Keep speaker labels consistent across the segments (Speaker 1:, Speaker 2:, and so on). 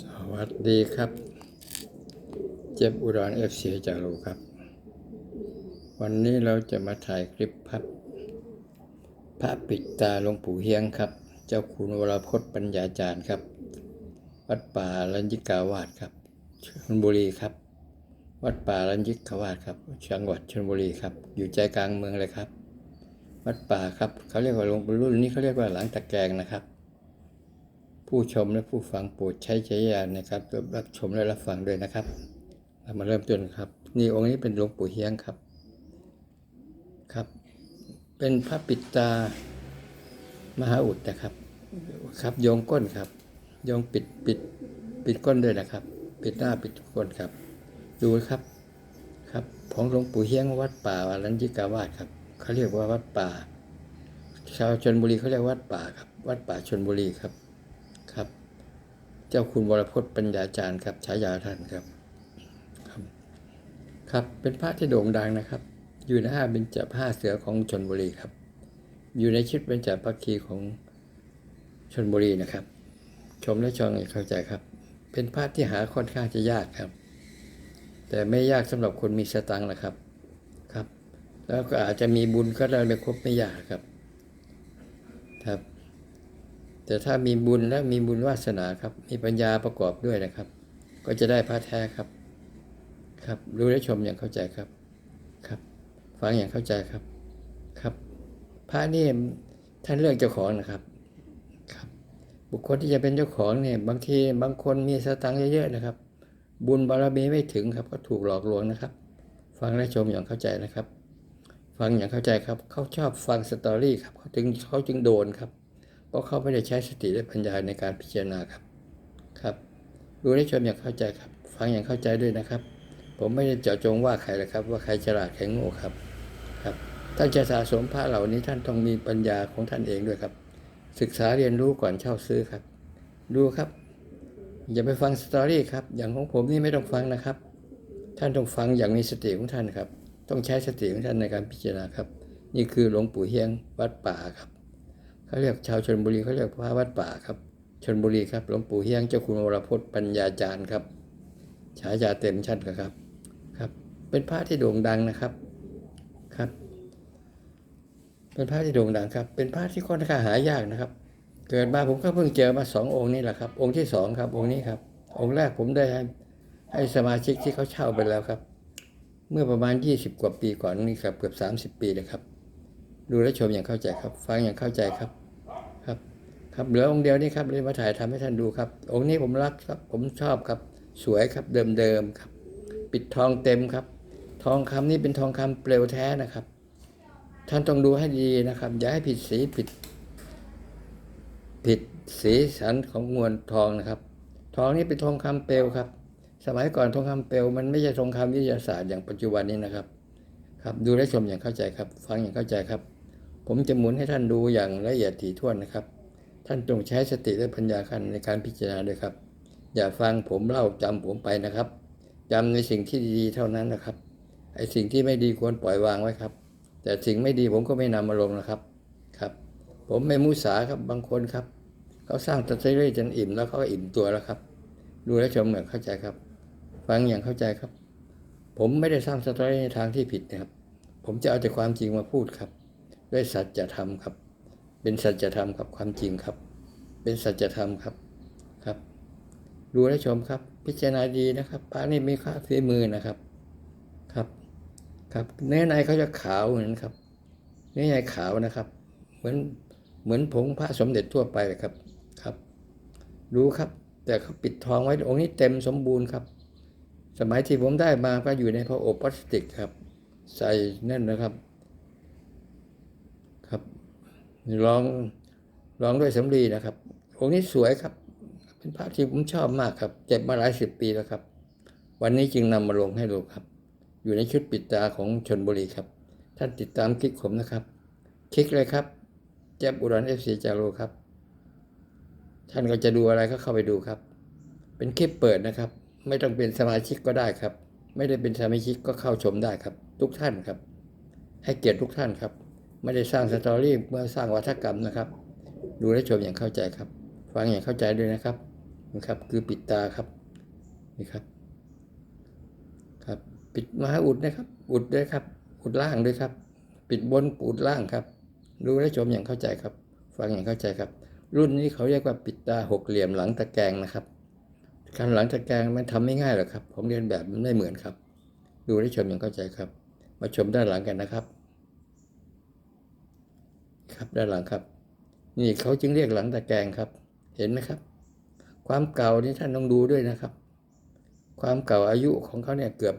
Speaker 1: สวัสดีครับ เจ็บอุดรเอฟซีจากโลครับ วันนี้เราจะมาถ่ายคลิปพับพระปิดตาหลวงปู่เฮียงครับ เจ้าคุณวรพจน์ปัญญาจารย์ครับ วัดป่าลัญญิกาวาสครับชลบุรีครับ วัดป่าลัญญิกาวาสครับจังหวัดชลบุรีครับ อยู่ใจกลางเมืองเลยครับ วัดป่าครับเขาเรียกว่าหลวงปู่รุ่นนี้เขาเรียกว่าหลังตะแกงนะครับ ผู้ชมและผู้ฟังโปรดใช้ใช้ญาณนะครับรับชมและรับฟังด้วยนะครับ เรามาเริ่มต้นครับ นี่องค์นี้เป็นหลวงปู่เฮียงครับครับ เป็นพระปิตามหาอุดนะครับ ครับโยงก้นครับโยงปิดปิดปิดก้นด้วยนะครับ ปิดหน้าปิดก้นครับ ดูครับครับของหลวงปู่เฮียงวัดป่าอรัญญิกาวาสครับเขาเรียกว่าวัดป่า ชาวชนบุรีเขาเรียกวัดป่าครับ วัดป่าชนบุรีครับ เจ้าคุณวรพจน์ปัญญาจารย์ครับฉายาท่านครับครับ ครับเป็นพระที่โด่งดังนะครับ อยู่ในห้าเป็นจับห้าเสือของชนบุรีครับ อยู่ในชุดเป็นจับปักคีของชนบุรีนะครับ ชมและชองให้เข้าใจครับ เป็นพระที่หาค่อนข้างจะยากครับ แต่ไม่ยากสำหรับคนมีสตังค์นะครับครับ แล้วก็อาจจะมีบุญก็ได้ไม่ครบไม่ยากครับ ครับ แต่ถ้ามีบุญและมีบุญวาสนาครับ มีปัญญาประกอบด้วยนะครับ ก็จะได้พระแท้ครับ ครับ รู้และชมอย่างเข้าใจครับ ครับ ฟังอย่างเข้าใจครับ ครับ พระนี่ท่านเลือกเจ้าของนะครับ ครับ บุคคลที่จะเป็นเจ้าของเนี่ย บางทีบางคนมีสตังค์เยอะๆนะครับ บุญบารมีไม่ถึงครับ ก็ถูกหลอกลวงนะครับ ฟังและชมอย่างเข้าใจนะครับ ฟังอย่างเข้าใจครับ เขาชอบฟังสตอรี่ครับเขาจึงเขาจึงโดนครับ เพราะเขาไม่ได้ใช้สติและปัญญาในการพิจารณาครับครับดูได้ชมอย่างเข้าใจครับ ฟังอย่างเข้าใจด้วยนะครับ ผมไม่ได้เจาะจงว่าใครเลยครับ ว่าใครฉลาดใครโง่ครับครับท่านจะสะสมพระเหล่านี้ท่านต้องมีปัญญาของท่านเองด้วยครับ ศึกษาเรียนรู้ก่อนเช่าซื้อครับ ดูครับ อย่าไปฟังสตอรี่ครับอย่างของผมนี่ไม่ต้องฟังนะครับ ท่านต้องฟังอย่างมีสติของท่านครับ ต้องใช้สติของท่านในการพิจารณาครับ นี่คือหลวงปู่เฮียงวัดป่าครับ เขาเรียกชาวชนบุรีเขาเรียกพระวัดป่าครับชนบุรีครับหลวงปู่เฮียงเจ้าคุณวรพจน์ปัญญาจารย์ครับฉายาเต็มชั้นครับครับ เป็นพระที่โด่งดังนะครับครับ เป็นพระที่โด่งดังครับ เป็นพระที่ค่อนข้างหายากนะครับ เกิดมาผมก็เพิ่งเจอมาสององค์นี่แหละครับ องค์ที่สองครับ องค์นี้ครับ องค์แรกผมได้ให้ให้สมาชิกที่เขาเช่าไปแล้วครับ เมื่อประมาณ 20 กว่าปีก่อนนี่ครับเกือบ 30 ปีเลยครับ ดูและชมอย่างเข้าใจครับ ฟังอย่างเข้าใจครับ ครับเหลือองค์เดียวนี่ครับเลยมาถ่ายทำให้ท่านดูครับ องค์นี้ผมรักครับ ผมชอบครับ สวยครับเดิมๆครับ ปิดทองเต็มครับ ทองคำนี่เป็นทองคำเปลวแท้นะครับ ท่านต้องดูให้ดีนะครับ อย่าให้ผิดสีผิด ผิดสีสันของมวลทองนะครับ ทองนี่เป็นทองคำเปลวครับ สมัยก่อนทองคำเปลวมันไม่ใช่ทองคำวิทยาศาสตร์อย่างปัจจุบันนี้นะครับ ครับดูและชมอย่างเข้าใจครับ ฟังอย่างเข้าใจครับ ผมจะหมุนให้ท่านดูอย่างละเอียดถี่ถ้วนนะครับ ท่านจงใช้สติและปัญญาคันในการพิจารณาด้วยครับ อย่าฟังผมเล่าจำผมไปนะครับจำในสิ่งที่ดีๆเท่านั้นนะครับ ไอ้สิ่งที่ไม่ดีควรปล่อยวางไว้ครับ แต่สิ่งไม่ดีผมก็ไม่นำมาลงนะครับ ครับ ผมไม่มุสาครับบางคนครับ เขาสร้างตัตเรื่จนอิ่มแล้วเขาอิ่มตัวแล้วครับ ดูและชมอย่างเข้าใจครับ ฟังอย่างเข้าใจครับ ผมไม่ได้สร้างสตอรี่ในทางที่ผิดนะครับ ผมจะเอาแต่ความจริงมาพูดครับ ด้วยสัจธรรมครับ เป็นสัจธรรมครับความจริงครับ เป็นสัจธรรมครับครับ ดูและชมครับ พิจารณาดีนะครับพระนี่มีค่าฝีมือนะครับครับ ครับเนื้อในเขาจะขาวเหมือนครับเนื้อในขาวนะครับ เหมือนเหมือนผงพระสมเด็จทั่วไปเลยครับครับ ดูครับ แต่เขาปิดทองไว้องค์นี้เต็มสมบูรณ์ครับ สมัยที่ผมได้มาก็อยู่ในพระโอพลาสติกครับ ใส่นั่นนะครับครับ ลองลองด้วยสำลีนะครับองค์นี้สวยครับ เป็นภาพที่ผมชอบมากครับ เก็บมาหลายสิบปีแล้วครับ วันนี้จึงนำมาลงให้ดูครับ อยู่ในชุดปิดตาของชนบุรีครับ ท่านติดตามคลิกผมนะครับ คลิกเลยครับแจ็บอุดรเอฟซีจาโรครับ ท่านก็จะดูอะไรก็เข้าไปดูครับ เป็นคลิปเปิดนะครับ ไม่ต้องเป็นสมาชิกก็ได้ครับ ไม่ได้เป็นสมาชิกก็เข้าชมได้ครับ ทุกท่านครับ ให้เกียรติทุกท่านครับ ไม่ได้สร้างสตอรี่เมื่อสร้างวัฒกรรมนะครับ ดูและชมอย่างเข้าใจครับ ฟังอย่างเข้าใจด้วยนะครับนะครับ คือปิดตาครับนี่ครับ ครับ ปิดมาอุดนะครับ อุดด้วยครับ อุดล่างด้วยครับ ปิดบนอุดล่างครับดูและชมอย่างเข้าใจครับ ฟังอย่างเข้าใจครับ รุ่นนี้เขาเรียกว่าปิดตาหกเหลี่ยมหลังตะแกรงนะครับการหลังตะแกรงมันทำไม่ง่ายหรอกครับ ผมเรียนแบบมันไม่เหมือนครับ ดูและชมอย่างเข้าใจครับ มาชมด้านหลังกันนะครับ ครับด้านหลังครับ นี่เขาจึงเรียกหลังตะแกรงครับ เห็นไหมครับ ความเก่านี่ท่านต้องดูด้วยนะครับ ความเก่าอายุของเขาเนี่ยเกือบ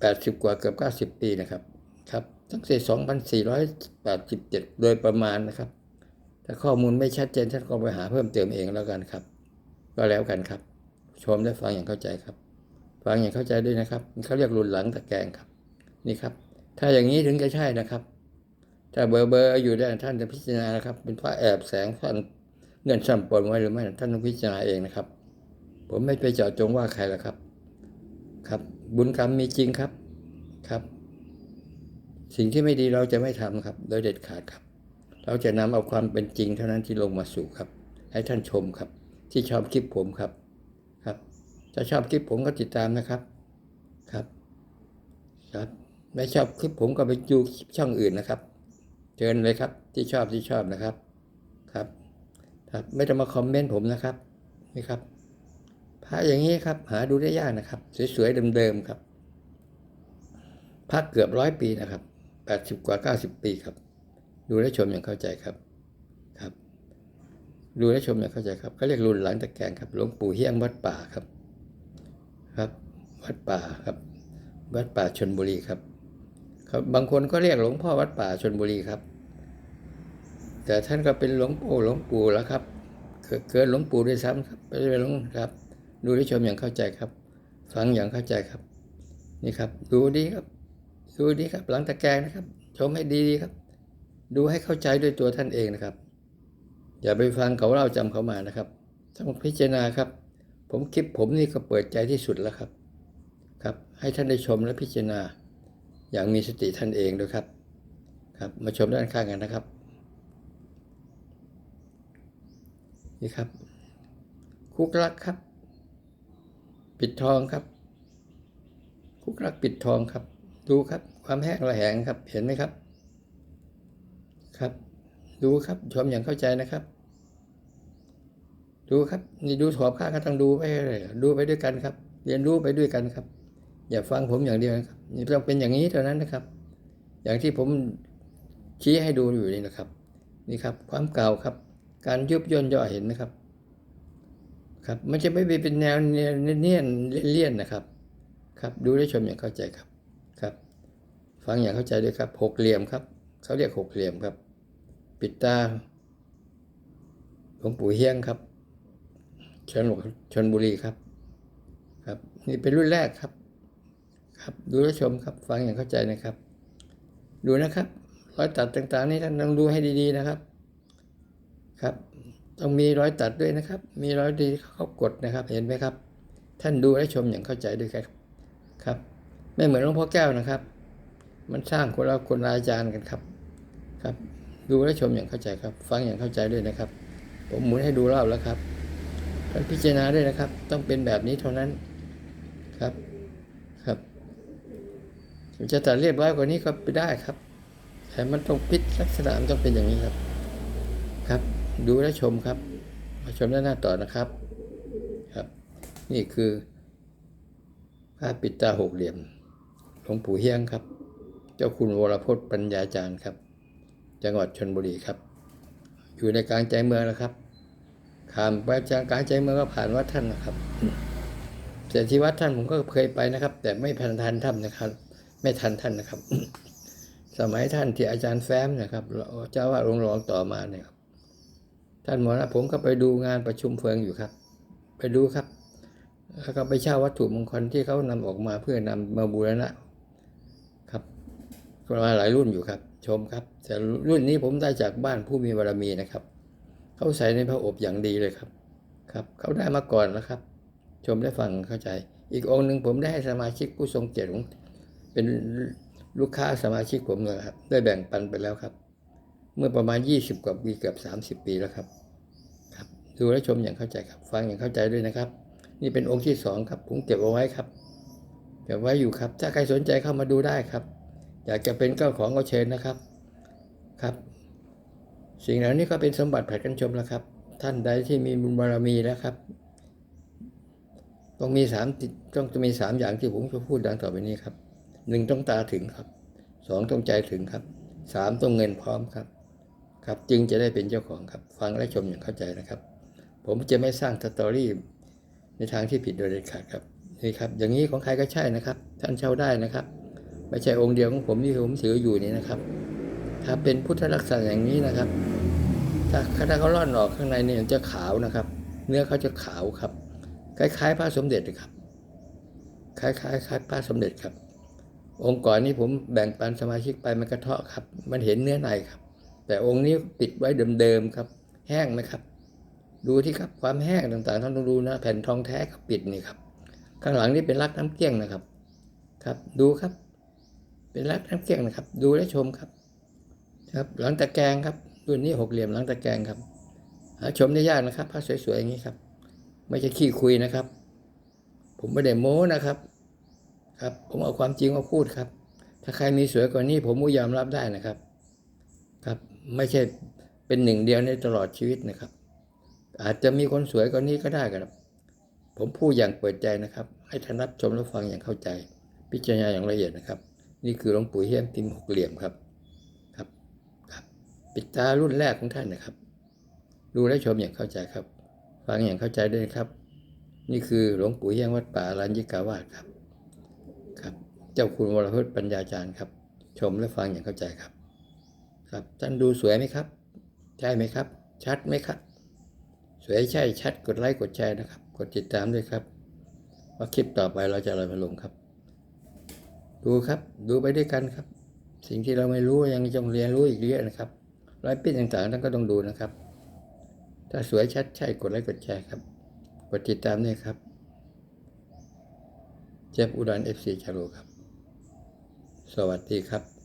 Speaker 1: แปดสิบกว่าเกือบเก้าสิบปีนะครับครับตั้งแต่สองพันสี่ร้อยแปดสิบเจ็ดโดยประมาณนะครับ ถ้าข้อมูลไม่ชัดเจนท่านก็ไปหาเพิ่มเติมเองแล้วกันครับ ก็แล้วกันครับ ชมได้ฟังอย่างเข้าใจครับ ฟังอย่างเข้าใจด้วยนะครับเขาเรียกรุ่นหลังตะแกรงครับ นี่ครับ ถ้าอย่างนี้ถึงจะใช่นะครับ ถ้าเบอร์เบอร์อยู่ได้ท่านจะพิจารณานะครับ เป็นพระแอบแสงท่านเงื่อนซ้ำปนไว้หรือไม่ท่านต้องพิจารณาเองนะครับ ผมไม่ไปเจาะจงว่าใครละครับ ครับ บุญกรรมมีจริงครับครับ สิ่งที่ไม่ดีเราจะไม่ทำครับ โดยเด็ดขาดครับ เราจะนำเอาความเป็นจริงเท่านั้นที่ลงมาสู่ครับ ให้ท่านชมครับ ที่ชอบคลิปผมครับครับถ้าชอบคลิปผมก็ติดตามนะครับครับ ครับไม่ชอบคลิปผมก็ไปดูช่องอื่นนะครับ เชิญเลยครับ ที่ชอบที่ชอบนะครับครับ ครับไม่ต้องมาคอมเมนต์ผมนะครับนี่ครับพระอย่างนี้ครับ หาดูได้ยากนะครับ สวยๆเดิมๆครับพระเกือบร้อยปีนะครับแปดสิบกว่าเก้าสิบปีครับ ดูและชมอย่างเข้าใจครับครับ ดูและชมอย่างเข้าใจครับเขาเรียกรุ่นหลังตะแกรงครับหลวงปู่เฮี้ยงวัดป่าครับ ครับวัดป่าครับ วัดป่าชนบุรีครับครับ บางคนก็เรียกหลวงพ่อวัดป่าชนบุรีครับ แต่ท่านก็เป็นหลวงปู่หลวงปู่แล้วครับ เกิดหลวงปู่ด้วยซ้ำครับไปเลยหลวงครับ ดูและชมอย่างเข้าใจครับ ฟังอย่างเข้าใจครับ นี่ครับ ดูดีครับ ดูดีครับ หลังตะแกรงนะครับ ชมให้ดีๆครับ ดูให้เข้าใจด้วยตัวท่านเองนะครับ อย่าไปฟังเขาเล่าจำเขามานะครับต้องพิจารณาครับ ผมคลิปผมนี่ก็เปิดใจที่สุดแล้วครับครับ ให้ท่านได้ชมและพิจารณา อย่างมีสติท่านเองด้วยครับ ครับ มาชมด้านข้างกันนะครับ นี่ครับ คุกลักครับ ปิดทองครับ คุกลักปิดทองครับ ดูครับ ความแห้งระแหงครับ เห็นไหมครับ ครับ ดูครับชมอย่างเข้าใจนะครับ ดูครับ นี่ดูถอบข้างก็ต้องดูไปเลยดูไปด้วยกันครับ เรียนรู้ไปด้วยกันครับ อย่าฟังผมอย่างเดียวนะครับนี่ต้องเป็นอย่างนี้เท่านั้นนะครับ อย่างที่ผมชี้ให้ดูอยู่นี่นะครับ นี่ครับ ความเก่าครับ การยุบย่นย่อเห็นไหมครับ ครับ มันจะไม่เป็นแนวเนียนเลี่ยนนะครับ ครับดูได้ชมอย่างเข้าใจครับครับ ฟังอย่างเข้าใจด้วยครับหกเหลี่ยมครับเขาเรียกหกเหลี่ยมครับ ปิดตาหลวงปู่เฮียงครับชนชนบุรีครับ ครับ นี่เป็นรุ่นแรกครับ ครับดูและชมครับ ฟังอย่างเข้าใจนะครับ ดูนะครับรอยตัดต่างๆ นี่ท่านต้องดูให้ดีๆนะครับ ครับ ต้องมีรอยตัดด้วยนะครับ มีรอยดีเขากดนะครับ เห็นไหมครับ ท่านดูและชมอย่างเข้าใจด้วยครับครับ ไม่เหมือนหลวงพ่อแก้วนะครับ มันสร้างคนละคนละอาจารย์กันครับครับ ดูและชมอย่างเข้าใจครับ ฟังอย่างเข้าใจด้วยนะครับ ผมหมุนให้ดูรอบแล้วครับท่านพิจารณาด้วยนะครับ ต้องเป็นแบบนี้เท่านั้นครับครับจะตัดเรียบร้อยกว่านี้ก็ไปได้ครับแต่มันต้องพิษลักษณะมันต้องเป็นอย่างนี้ครับครับ ดูและชมครับ มาชมด้านหน้าต่อนะครับ ครับ นี่คือภาพปิดตาหกเหลี่ยมหลวงปู่เฮียงครับ เจ้าคุณวรพจน์ปัญญาจารย์ครับ จังหวัดชนบุรีครับ อยู่ในกลางใจเมืองนะครับขามไปจากกลางใจเมืองก็ผ่านวัดท่านนะครับแต่ที่วัดท่านผมก็เคยไปนะครับ แต่ไม่ทันทันท่านนะครับ ไม่ทันท่านนะครับ สมัยท่านที่อาจารย์แฟ้มนะครับเจ้าว่าองค์รองต่อมาเนี่ยครับ ท่านหมอนะผมก็ไปดูงานประชุมเพลิงอยู่ครับ ไปดูครับ แล้วก็ไปเช่าวัตถุมงคลที่เขานำออกมาเพื่อนำมาบูรณะครับมาหลายรุ่นอยู่ครับ ชมครับ แต่รุ่นนี้ผมได้จากบ้านผู้มีบารมีนะครับเขาใส่ในพระอบอย่างดีเลยครับ ครับเขาได้มาก่อนนะครับ ชมได้ฟังเข้าใจ อีกองค์หนึ่งผมได้ให้สมาชิกผู้ทรงเกียรติเป็นลูกค้าสมาชิกผมเลยครับ ได้แบ่งปันไปแล้วครับ เมื่อประมาณ 20 กว่าปีเกือบ 30 ปีแล้วครับครับ ดูและชมอย่างเข้าใจครับ ฟังอย่างเข้าใจด้วยนะครับ นี่เป็นองค์ที่สองครับ ผมเก็บเอาไว้ครับเก็บไว้อยู่ครับ ถ้าใครสนใจเข้ามาดูได้ครับ อยากจะเป็นเจ้าของก็เชิญนะครับครับ สิ่งเหล่านี้ก็เป็นสมบัติแผ่กันชมแล้วครับ ท่านใดที่มีบุญบารมีแล้วครับต้องมีสามติดต้องจะมีสามอย่างที่ผมจะพูดดังต่อไปนี้ครับหนึ่งต้องตาถึงครับสองต้องใจถึงครับสามต้องเงินพร้อมครับ ครับ จึงจะได้เป็นเจ้าของครับฟังและชมอย่างเข้าใจนะครับ ผมจะไม่สร้างสตอรี่ในทางที่ผิดโดยเด็ดขาดครับนี่ครับ อย่างนี้ของใครก็ใช่นะครับ ท่านเช่าได้นะครับ ไม่ใช่องค์เดียวของผมที่ผมถืออยู่นี่นะครับ ถ้าเป็นพุทธลักษณะอย่างนี้นะครับ ถ้าถ้าเขาล่อนออกข้างในเนี่ยจะขาวนะครับ เนื้อเขาจะขาวครับ คล้ายๆพระสมเด็จครับ คล้ายๆคล้ายพระสมเด็จครับ องค์ก่อนนี้ผมแบ่งปันสมาชิกไปมันกระเทาะครับ มันเห็นเนื้อในครับ แต่องค์นี้ปิดไว้เดิมๆครับ แห้งไหมครับ ดูที่ครับความแห้งต่างๆท่านต้องดูนะ แผ่นทองแท้ครับปิดนี่ครับ ข้างหลังนี่เป็นรักน้ำเกลี้ยงนะครับ ครับ ดูครับ เป็นรักน้ำเกลี้ยงนะครับ ดูและชมครับ ครับ หลังตะแกรงครับรุ่นนี้หกเหลี่ยมหลังตะแกรงครับ หาชมได้ยากนะครับผ้าสวยๆอย่างนี้ครับ ไม่ใช่ขี้คุยนะครับ ผมไม่ได้โม้นะครับ ครับ ผมเอาความจริงมาพูดครับ ถ้าใครมีสวยกว่านี้ผมก็ยอมรับได้นะครับ ครับ ไม่ใช่เป็นหนึ่งเดียวในตลอดชีวิตนะครับ อาจจะมีคนสวยกว่านี้ก็ได้ครับ ผมพูดอย่างเปิดใจนะครับ ให้ท่านรับชมและฟังอย่างเข้าใจ พิจารณาอย่างละเอียดนะครับ นี่คือหลวงปู่เฮียมพิมพ์หกเหลี่ยมครับครับครับ ปิดตารุ่นแรกของท่านนะครับ ดูและชมอย่างเข้าใจครับ ฟังอย่างเข้าใจด้วยครับ นี่คือหลวงปู่เฮียงวัดป่าลานยิกาวาสครับครับ เจ้าคุณวรพุทธปัญญาจารย์ครับ ชมและฟังอย่างเข้าใจครับ ครับท่านดูสวยไหมครับ ใช่ไหมครับ ชัดไหมครับ สวยใช่ชัดกดไลค์กดแชร์นะครับ กดติดตามด้วยครับ ว่าคลิปต่อไปเราจะอะไรมาลงครับ ดูครับ ดูไปด้วยกันครับ สิ่งที่เราไม่รู้ยังต้องเรียนรู้อีกเยอะนะครับรอยปิ้นต่างๆท่านก็ต้องดูนะครับ ถ้าสวยชัดใช่กดไลค์กดแชร์ครับ กดติดตามด้วยครับเจ็บอุดรเอฟซีชาโลครับ สวัสดีครับ